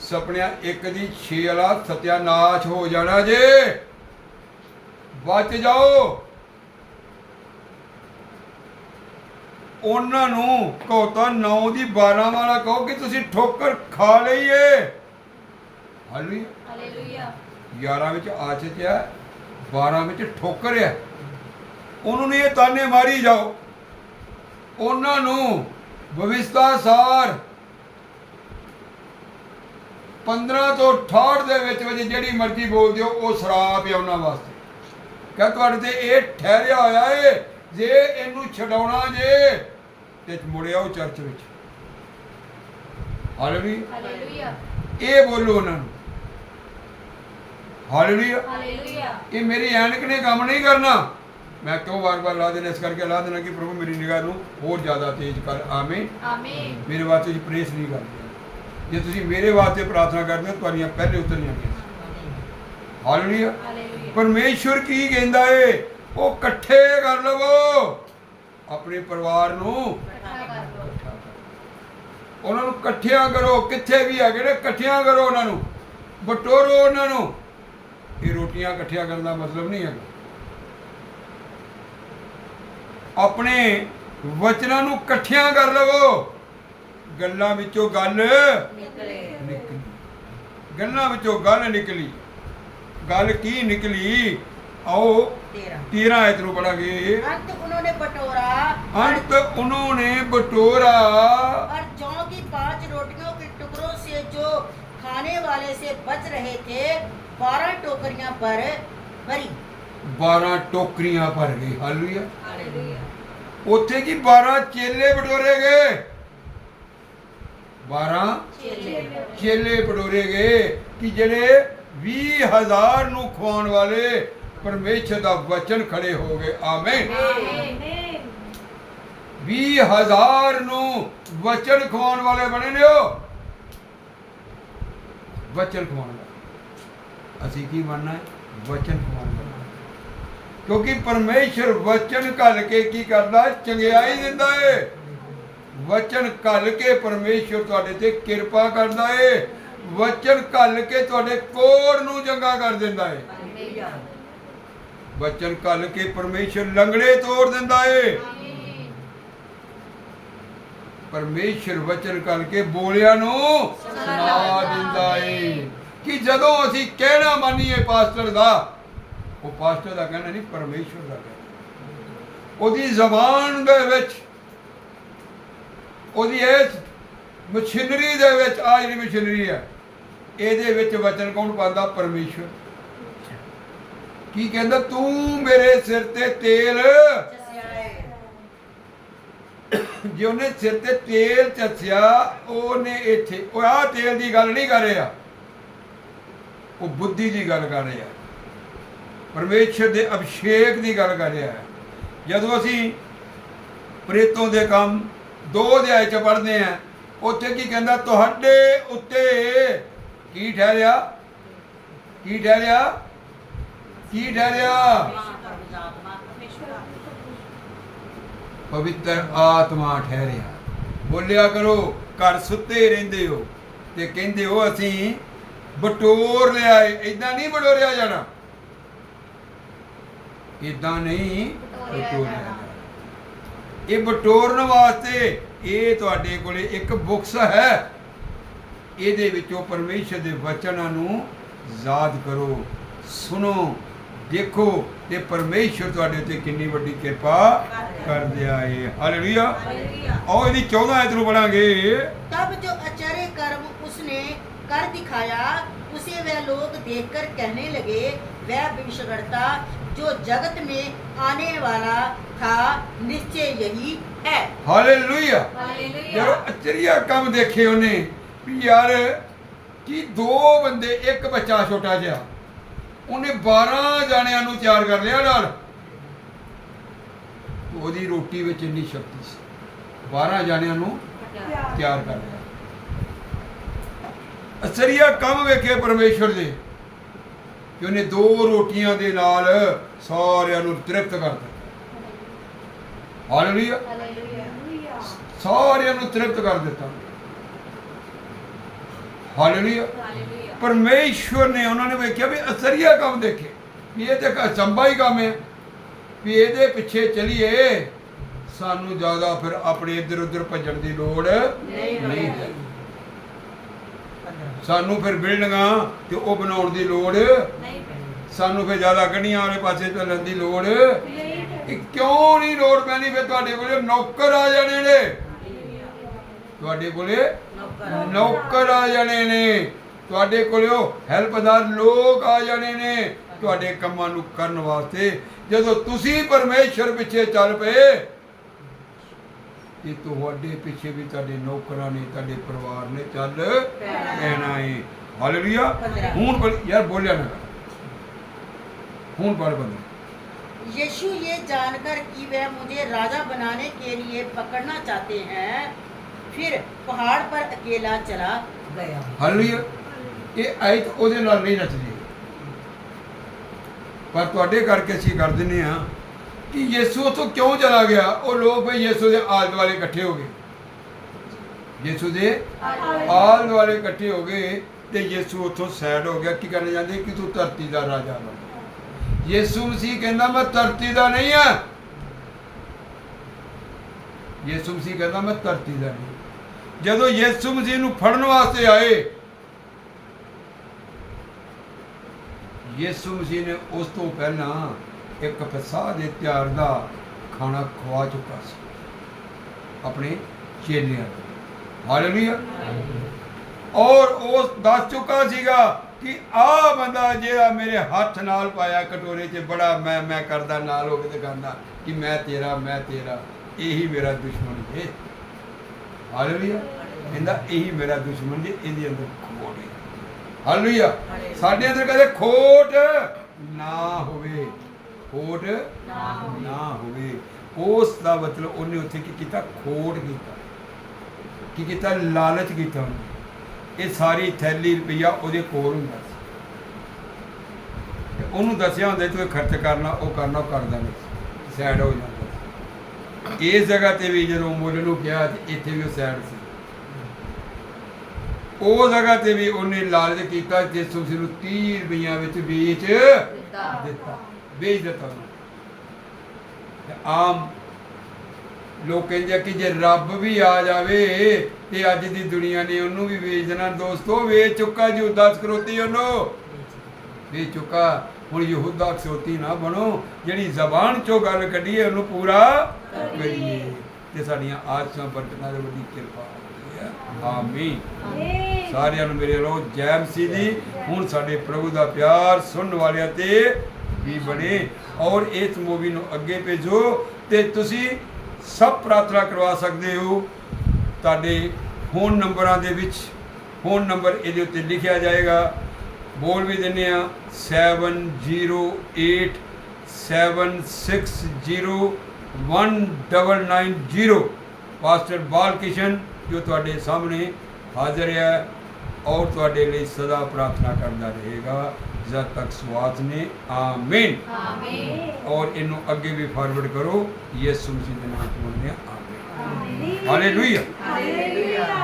ਸੁਪਨਿਆਂ ਇੱਕ ਦੀ ਛੇ ਵਾਲਾ ਸਤਿਆਨਾਸ਼ ਹੋ ਜਾਣਾ ਜੇ। ਬਚ ਜਾਓ। ਉਹਨਾਂ ਨੂੰ ਕਹੋ ਤਾਂ 9 ਦੀ 12 ਵਾਲਾ ਕਹੋ ਕਿ ਤੁਸੀਂ ਠੋਕਰ ਖਾ ਲਈਏ ਹਾਲੀ ਹਾਲੇਲੂਇਆ। 11 ਵਿੱਚ ਆਚਿਤ ਹੈ 12 ਵਿੱਚ ਠੋਕਰ ਹੈ। ਉਹਨੂੰ ਨੇ ਇਹ ਤਾਨੇ ਮਾਰੀ ਜਾਓ। ਉਹਨਾਂ ਨੂੰ ਭਵਿਸ਼ਤਾ ਸਾਰ 15 ਤੋਂ 68 ਦੇ ਵਿੱਚ ਵਿੱਚ ਜਿਹੜੀ ਮਰਜ਼ੀ ਬੋਲ ਦਿਓ ਉਹ ਸ਼ਰਾਪ ਹੈ ਉਹਨਾਂ ਵਾਸਤੇ। ਕਹ ਤੁਹਾਡੇ ਤੇ ਇਹ ਠਹਿਰਿਆ ਹੋਇਆ ਏ? ਜੇ ਇਹਨੂੰ ਛਡਾਉਣਾ ਜੇ ਤੇ ਮੁੜਿਆ ਉਹ ਚਰਚ ਵਿੱਚ। ਹਾਲੇਲੂਇਆ। ਇਹ ਬੋਲੋ ਉਹਨਾਂ ਨੂੰ। ਹਾਲੇਲੂਇਆ ਹਾਲੇਲੂਇਆ ਇਹ ਮੇਰੀ ਐਨਕ ਨੇ ਕੰਮ ਨਹੀਂ ਕਰਨਾ। ਮੈਂ ਕਿਉਂ ਵਾਰ-ਵਾਰ ਲਾ ਦੇਣਾ ਇਸ ਕਰਕੇ ਲਾ ਦੇਣਾ ਕਿ ਪ੍ਰਭੂ ਮੇਰੀ ਨਿਗਾਹ ਨੂੰ ਹੋਰ ਜ਼ਿਆਦਾ ਤੇਜ਼ ਕਰ। ਆਮੀਨ ਆਮੀਨ ਮੇਰੇ ਵਾਸਤੇ ਤੁਸੀਂ ਪ੍ਰੇਸ ਨਹੀਂ ਕਰਦੇ। ਜੇ ਤੁਸੀਂ ਮੇਰੇ ਵਾਸਤੇ ਪ੍ਰਾਰਥਨਾ ਕਰਦੇ ਹੋ ਤੁਹਾਡੀਆਂ ਪਹਿਲੇ ਉਤਰੀਆਂ ਗਈਆਂ ਹਾਲੇਲੂਇਆ ਹਾਲੇਲੂਇਆ ਪਰਮੇਸ਼ਵਰ ਕੀ ਕਹਿੰਦਾ ਏ? ਉਹ ਇਕੱਠੇ ਕਰ ਲਵੋ। ਆਪਣੇ ਪਰਿਵਾਰ ਨੂੰ। ਉਹਨਾਂ ਨੂੰ ਇਕੱਠਿਆਂ ਕਰੋ। ਕਿੱਥੇ ਵੀ ਹੈਗੇ ਨੇ ਇਕੱਠਿਆਂ ਕਰੋ ਉਹਨਾਂ ਨੂੰ। ਬਟੋਰੋ ਉਹਨਾਂ ਨੂੰ। ਇਹ ਰੋਟੀਆਂ ਇਕੱਠਿਆਂ ਕਰਨ ਦਾ ਮਤਲਬ ਨਹੀਂ ਹੈਗਾ ਆਪਣੇ ਵਚਨਾਂ ਨੂੰ ਇਕੱਠਿਆਂ ਕਰ ਲਵੋ ਗੱਲਾਂ ਵਿੱਚੋਂ ਗੱਲ निकले ਨਿਕਲੀ ਗੱਲਾਂ ਵਿੱਚੋਂ ਗੱਲ ਨਿਕਲੀ ਗੱਲ ਕੀ ਨਿਕਲੀ ਆਓ तेरह 13 ਆਇਤ ਨੂੰ ਪੜਾਂਗੇ अंत उन्होंने बटोरा ਅੰਤ ਉਨੋਂ ਨੇ ਬਟੋਰਾ और जौ की पांच रोटियों के टुकड़ों से जो खाने वाले से बच रहे थे 12 ਟੋਕਰੀਆਂ ਪਰ ਭਰੀ। 12 ਟੋਕਰੀਆਂ ਭਰ ਗਈ ਹਾਲੇਲੂਇਆ। ਉੱਥੇ ਕੀ 12 ਚੇਲੇ ਬਟੋਰੇ ਗਏ? 12 ਚੇਲੇ ਬਟੋਰੇ ਗਏ ਕਿ ਜਿਹੜੇ 20000 ਨੂੰ ਖਵਾਉਣ ਵਾਲੇ ਪਰਮੇਸ਼ਰ ਦਾ ਵਚਨ ਖੜੇ ਹੋ ਗਏ। ਆਮੇਨ। ਆਮੇਨ। ਹਜ਼ਾਰ ਨੂੰ ਵਚਨ ਖਵਾਉਣ ਵਾਲੇ ਬਣੇ ਨੇ ਉਹ। ਵਚਨ ਖਵਾਉਣ ਅਸੀਂ ਕੀ ਬਣਨਾ ਹੈ? ਵਚਨ ਕੁਮਾਰ ਬਣਨਾ ਕਿਉਂਕਿ ਪਰਮੇਸ਼ਰ ਵਚਨ ਘਲ ਕੇ ਕੀ ਕਰਦਾ? ਚੰਗਿਆਈ ਦਿੰਦਾ ਏ। ਵਚਨ ਘਲ ਕੇ ਪਰਮੇਸ਼ਰ ਤੁਹਾਡੇ ਤੇ ਕਿਰਪਾ ਕਰਦਾ ਏ। ਵਚਨ ਘਲ ਕੇ ਤੁਹਾਡੇ ਕੋੜ ਨੂੰ ਚੰਗਾ ਕਰ ਦਿੰਦਾ ਹੈ ਵਚਨ ਘਲ ਕੇ ਪਰਮੇਸ਼ਰ ਲੰਗੜੇ ਤੋੜ ਦਿੰਦਾ ਏ। ਪਰਮੇਸ਼ਰ ਵਚਨ ਕਰਕੇ ਕੇ ਬੋਲਿਆਂ ਨੂੰ ਸੁਣਾ ਦਿੰਦਾ ਏ। ਕਿ ਜਦੋਂ ਅਸੀਂ ਕਹਿਣਾ ਮੰਨੀਏ ਪਾਸਟਰ ਦਾ, ਉਹ ਪਾਸਟਰ ਦਾ ਕਹਿਣਾ ਨਹੀਂ ਪਰਮੇਸ਼ਰ ਦਾ ਕਹਿਣਾ। ਉਹਦੀ ਜ਼ਬਾਨ ਦੇ ਵਿੱਚ, ਉਹਦੀ ਇਸ ਮਸ਼ੀਨਰੀ ਦੇ ਵਿੱਚ ਆ ਜਿਹੜੀ ਮਸ਼ੀਨਰੀ ਹੈ, ਇਹਦੇ ਵਿੱਚ ਵਚਨ ਕੌਣ ਪਾਉਂਦਾ? ਪਰਮੇਸ਼ਰ ਕੀ ਕਹਿੰਦਾ? ਤੂੰ ਮੇਰੇ ਸਿਰ ਤੇ ਤੇਲ ਜੇ ਉਹਨੇ ਸਿਰ ਤੇ ਤੇਲ ਚੱਸਿਆ, ਉਹਨੇ ਇੱਥੇ, ਉਹ ਆਹ ਤੇਲ ਦੀ ਗੱਲ ਨਹੀਂ ਕਰ ਰਿਹਾ। ਉਹ ਬੁੱਧੀ ਦੀ ਗੱਲ ਕਰ ਰਿਹਾ। ਪਰਮੇਸ਼ਰ ਦੇ ਅਭਿਸ਼ੇਕ ਦੀ ਗੱਲ ਕਰ ਰਿਹਾ। ਹੈ ਜਦੋਂ ਅਸੀਂ ਪ੍ਰੇਤੋਂ ਦੇ ਕੰਮ ਦੋ ਅਧਿਆਇ ਚ ਪੜ੍ਹਦੇ ਆ ਉੱਥੇ ਕੀ ਕਹਿੰਦਾ, ਤੁਹਾਡੇ ਉੱਤੇ ਕੀ ਠਹਿਰਿਆ? ਕੀ ਠਹਿਰਿਆ? ਕੀ ਠਹਿਰਿਆ? ਪਵਿੱਤਰ ਆਤਮਾ ਠਹਿਰਿਆ। ਬੋਲਿਆ ਕਰੋ, ਘਰ ਸੁੱਤੇ ਰਹਿੰਦੇ ਹੋ ਤੇ ਕਹਿੰਦੇ ਹੋ ਅਸੀਂ ਬਟੋਰ ਲਿਆ ਏ ਇਦਾਂ ਨਹੀਂ ਬਟੋਰਿਆ ਜਾਣਾ। ਇਦਾਂ ਨਹੀਂ ਬਟੋਰਿਆ ਇਹ ਬਟੋਰਨ ਵਾਸਤੇ ਇਹ ਤੁਹਾਡੇ ਕੋਲੇ ਇੱਕ ਬੁਕਸ ਹੈ। ਇਹਦੇ ਵਿੱਚੋਂ ਪਰਮੇਸ਼ਰ ਦੇ ਵਚਨਾਂ ਨੂੰ ਯਾਦ ਕਰੋ ਸੁਣੋ ਦੇਖੋ ਤੇ ਪਰਮੇਸ਼ਰ ਤੁਹਾਡੇ ਉੱਤੇ ਕਿੰਨੀ ਵੱਡੀ ਕਿਰਪਾ ਕਰਦੇ ਆਏ। ਹਾਲੇਲੂਆ ਆਓ ਇਹਦੀ 14 ਆਇਤ ਨੂੰ ਪੜਾਂਗੇ ਤਬ ਜੋ ਅਚਰੇ ਕਰਮ ਉਸਨੇ कर दिखाया उसे वह लोग देखकर कहने लगे वह विषगढ़ता जो जगत में आने वाला था निश्चय यही है ਹਾਲੇਲੂਇਆ ਜਦੋਂ ਅਚਰੀਆ ਕੰਮ ਦੇਖੇ ਉਹਨੇ ਵੀ ਯਾਰ ਕੀ ਦੋ ਬੰਦੇ ਇੱਕ ਬੱਚਾ ਛੋਟਾ ਜਿਹਾ ਉਹਨੇ 12 ਜਾਣਿਆਂ ਨੂੰ ਤਿਆਰ ਕਰ ਲਿਆ ਨਾਲ ਉਹਦੀ ਰੋਟੀ ਵਿੱਚ ਇੰਨੀ ਸ਼ਕਤੀ ਸੀ 12 ਜਾਣਿਆਂ ਨੂੰ ਤਿਆਰ ਕਰ ਲਿਆ ਅਸਰੀਆ ਕੰਮ ਵੇਖੇ ਪਰਮੇਸ਼ਰ ਦੇ ਕਿ ਉਹਨੇ ਦੋ ਰੋਟੀਆਂ ਦੇ ਨਾਲ ਸਾਰਿਆਂ ਨੂੰ ਤ੍ਰਿਪਤ ਕਰ ਦਿੱਤਾ। ਹਾਲੇਲੂਇਆ। ਸਾਰਿਆਂ ਨੂੰ ਤ੍ਰਿਪਤ ਕਰ ਦਿੱਤਾ। ਹਾਲੇਲੂਇਆ। ਪਰਮੇਸ਼ਵਰ ਨੇ ਉਹਨਾਂ ਨੇ ਵੇਖਿਆ ਵੀ ਅਸਰੀਆ ਕੰਮ ਦੇਖੇ ਵੀ ਇਹ ਤੇ ਅਚੰਭਾ ਹੀ ਕੰਮ ਹੈ ਵੀ ਇਹਦੇ ਪਿੱਛੇ ਚਲੀਏ ਸਾਨੂੰ ਜ਼ਿਆਦਾ ਫਿਰ ਆਪਣੇ ਇੱਧਰ ਉੱਧਰ ਭੱਜਣ ਦੀ ਲੋੜ ਨਹੀਂ ਹੈ। ਸਾਨੂੰ ਫਿਰ ਬਿਲਡਿੰਗਾਂ ਤੇ ਉਹ ਬਣਾਉਣ ਦੀ ਲੋੜ। ਨਹੀਂ ਸਾਨੂੰ ਫਿਰ ਜ਼ਿਆਦਾ ਗੱਡੀਆਂ ਵਾਲੇ ਪਾਸੇ ਚੱਲਣ ਦੀ ਲੋੜ। ਨਹੀਂ ਕਿਉਂ ਨਹੀਂ ਲੋੜ ਪੈਣੀ ਫਿਰ ਤੁਹਾਡੇ ਕੋਲੇ ਨੌਕਰ ਆ ਜਾਣੇ ਨੇ। ਤੁਹਾਡੇ ਕੋਲੇ ਨੌਕਰ ਆ ਜਾਣੇ। ਨੇ। ਤੁਹਾਡੇ ਕੋਲੇ ਹੈਲਪਦਾਰ ਲੋਕ ਆ ਜਾਣੇ ਨੇ ਤੁਹਾਡੇ ਕੰਮਾਂ ਨੂੰ ਕਰਨ ਵਾਸਤੇ। ਜਦੋਂ ਤੁਸੀਂ ਪਰਮੇਸ਼ਰ ਪਿੱਛੇ ਚੱਲ ਪਏ ਇਹ ਤੁਹਾਡੇ ਪਿੱਛੇ ਵੀ ਤੁਹਾਡੇ ਨੌਕਰਾਂ ਨੇ ਤੁਹਾਡੇ ਪਰਿਵਾਰ ਨੇ ਚੱਲ ਪੈਣਾ ਏ ਹਾਲੇਲੂਇਆ ਹੁਣ ਬੋਲ- ਯਾਰ ਬੋਲਿਆ ਨਾ ਕਰ। ਹੁਣ ਪੜ ਬੰਦੇ यीशु ये जानकर कि वह मुझे राजा बनाने के लिए पकड़ना चाहते हैं फिर पहाड़ पर अकेला चला गया ਹਾਲੇਲੂਇਆ ਇਹ ਆਇਤ ਉਹਦੇ ਨਾਲ ਨਹੀਂ ਨੱਚਦੀ ਪਰ ਤੁਹਾਡੇ ਕਰਕੇ ਅਸੀਂ ਕਰ ਦਿੰਨੇ ਆ ਕਿ ਯੀਸ਼ੂ ਉੱਥੋਂ ਕਿਉਂ ਚਲਾ ਗਿਆ? ਉਹ ਲੋਕ ਵੀ ਯੀਸ਼ੂ ਦੇ ਆਲੇ ਦੁਆਲੇ ਇਕੱਠੇ ਹੋ ਗਏ। ਯੀਸ਼ੂ ਦੇ ਆਲੇ ਦੁਆਲੇ ਇਕੱਠੇ ਹੋ ਗਏ ਤੇ ਯੀਸ਼ੂ ਉੱਥੋਂ ਸਾਈਡ ਹੋ ਗਿਆ। ਕੀ ਕਰਨ ਜਾਂਦੇ? ਕਿ ਤੂੰ ਧਰਤੀ ਦਾ ਰਾਜਾ ਬਣ। ਯੀਸ਼ੂ ਮਸੀਹ ਕਹਿੰਦਾ, ਮੈਂ ਧਰਤੀ ਦਾ ਨਹੀਂ ਆ। ਯੀਸ਼ੂ ਮਸੀਹ ਕਹਿੰਦਾ, ਮੈਂ ਧਰਤੀ ਦਾ ਨਹੀਂ ਜਦੋਂ ਯੀਸ਼ੂ ਮਸੀਹ ਨੂੰ ਫੜਨ ਵਾਸਤੇ ਆਏ, ਯੀਸ਼ੂ ਮਸੀਹ ਨੇ ਉਸ ਤੋਂ ਪਹਿਲਾਂ ਇੱਕ ਫਸਾਦ ਦੇ ਤਿਆਰ ਦਾ ਖਾਣਾ ਖਵਾ ਚੁੱਕਾ ਸੀ। ਆਪਣੇ ਚੇਲਿਆਂ ਨੂੰ ਹਾਲੇਲੂਇਆ। ਔਰ ਉਸ ਦੱਸ ਚੁੱਕਾ ਸੀਗਾ ਕਿ ਆਹ ਬੰਦਾ ਜਿਹੜਾ ਮੇਰੇ ਹੱਥ ਨਾਲ ਪਾਇਆ ਕਟੋਰੇ 'ਚ ਬੜਾ ਮੈਂ ਮੈਂ ਕਰਦਾ, ਨਾਲ ਹੋ ਕੇ ਤੇ ਕਹਿੰਦਾ ਕਿ ਮੈਂ ਤੇਰਾ ਮੈਂ ਤੇਰਾ, ਇਹੀ ਮੇਰਾ ਦੁਸ਼ਮਣ ਹੈ ਹਾਲੇਲੂਇਆ। ਇਹਦਾ ਇਹੀ ਮੇਰਾ ਦੁਸ਼ਮਣ ਜੀ, ਇਹਦੇ ਅੰਦਰ ਖੋਟ ਹੈ ਹਾਲੇਲੂਇਆ। ਸਾਡੇ ਅੰਦਰ ਕਦੇ ਖੋਟ ਨਾ ਹੋਵੇ। ਖੋਟ ਨਾ ਹੋਵੇ। ਉਸ ਦਾ ਮਤਲਬ ਉਹਨੇ ਉੱਥੇ ਕੀ ਕੀਤਾ? ਖੋਟ ਕੀਤਾ। ਕੀ ਕੀਤਾ? ਲਾਲਚ ਕੀਤਾ ਇਹ ਸਾਰੀ ਥੈਲੀ ਰੁਪਈਆ ਉਹਦੇ ਕੋਲ ਹੁੰਦਾ ਸੀ। ਤੇ ਉਹਨੂੰ ਦੱਸਿਆ ਹੁੰਦਾ ਤੂੰ ਇਹ ਖਰਚ ਕਰਨਾ ਉਹ ਕਰਨਾ ਉਹ ਕਰਦਾ ਨਹੀਂ ਸਾਈਡ ਹੋ ਜਾਂਦਾ ਇਸ ਜਗ੍ਹਾ ਤੇ ਵੀ ਜਦੋਂ ਮੁੱਲ ਨੂੰ ਕਿਹਾ ਤੇ ਇੱਥੇ ਵੀ ਉਹ ਸਾਈਡ ਸੀ। ਉਹ ਜਗ੍ਹਾ ਤੇ ਵੀ ਉਹਨੇ ਲਾਲਚ ਕੀਤਾ ਜਿਸ ਤੁਸੀਂ ਨੂੰ 30 ਰੁਪਈਆ ਵਿੱਚ ਵੇਚ ਦਿੱਤਾ। ਵੇਚ ਦਿੱਤਾ ਉਹਨੂੰ। ਤੇ ਆਮ ਲੋਕ ਕਹਿੰਦੇ ਕਿ ਜੇ ਰੱਬ ਵੀ ਆ ਜਾਵੇ ਤੇ ਅੱਜ ਦੀ ਦੁਨੀਆ ਨੇ ਉਹਨੂੰ ਵੀ ਵੇਚ ਦੇਣਾ। ਦੋਸਤੋ ਵੇਚ ਚੁੱਕਾ ਯਹੂਦਾ ਸਕਰੋਤੀ ਉਹਨੂੰ। ਵੇਚ ਚੁੱਕਾ। ਹੁਣ ਯਹੂਦਾ ਸਕਰੋਤੀ ਨਾ ਬਣੋ ਜਿਹੜੀ ਜ਼ਬਾਨ ਚੋਂ ਗੱਲ ਕੱਢੀਏ ਉਹਨੂੰ ਪੂਰਾ ਕਰੀਏ। ਤੇ ਸਾਡੀਆਂ ਆਸਾਂ ਬਰਕਤਾਂ ਦੀ ਵੱਡੀ ਕਿਰਪਾ ਆਮੀਨ। ਸਾਰਿਆਂ ਨੂੰ ਮੇਰੇ ਵੱਲੋਂ ਜੈ ਮਸੀਹ ਦੀ। ਹੁਣ ਸਾਡੇ ਪ੍ਰਭੂ ਦਾ ਪਿਆਰ ਸੁਣਨ ਵਾਲਿਆਂ ਤੇ ਵੀ ਬਣੇ। ਔਰ ਇਸ ਮੂਵੀ ਨੂੰ ਅੱਗੇ ਭੇਜੋ ਤੇ ਤੁਸੀਂ ਸਭ ਪ੍ਰਾਰਥਨਾ ਕਰਵਾ ਸਕਦੇ ਹੋ। ਤੁਹਾਡੇ ਫੋਨ ਨੰਬਰਾਂ ਦੇ ਵਿੱਚ ਫੋਨ ਨੰਬਰ ਇਹਦੇ ਉੱਤੇ ਲਿਖਿਆ ਜਾਏਗਾ। ਬੋਲ ਵੀ ਦਿੰਨੇ ਆ 708 7601990 ਪਾਸਟਰ ਬਾਲਕਿਸ਼ਨ ਜੋ ਤੁਹਾਡੇ ਸਾਹਮਣੇ ਹਾਜ਼ਰ ਹੈ ਔਰ ਤੁਹਾਡੇ ਲਈ ਸਦਾ ਪ੍ਰਾਰਥਨਾ ਕਰਦਾ ਰਹੇਗਾ। ਜਦ ਤੱਕ ਸਵਾਸ ਨੇ ਆਮੀਨ। ਔਰ ਇਹਨੂੰ ਅੱਗੇ ਵੀ ਫਾਰਵਰਡ ਕਰੋ ਯਿਸੂ ਮਸੀਹ ਦੇ ਨਾਮ ਤੋਂ ਮੰਨਿਆ ਆਮੀਨ। Hallelujah hallelujah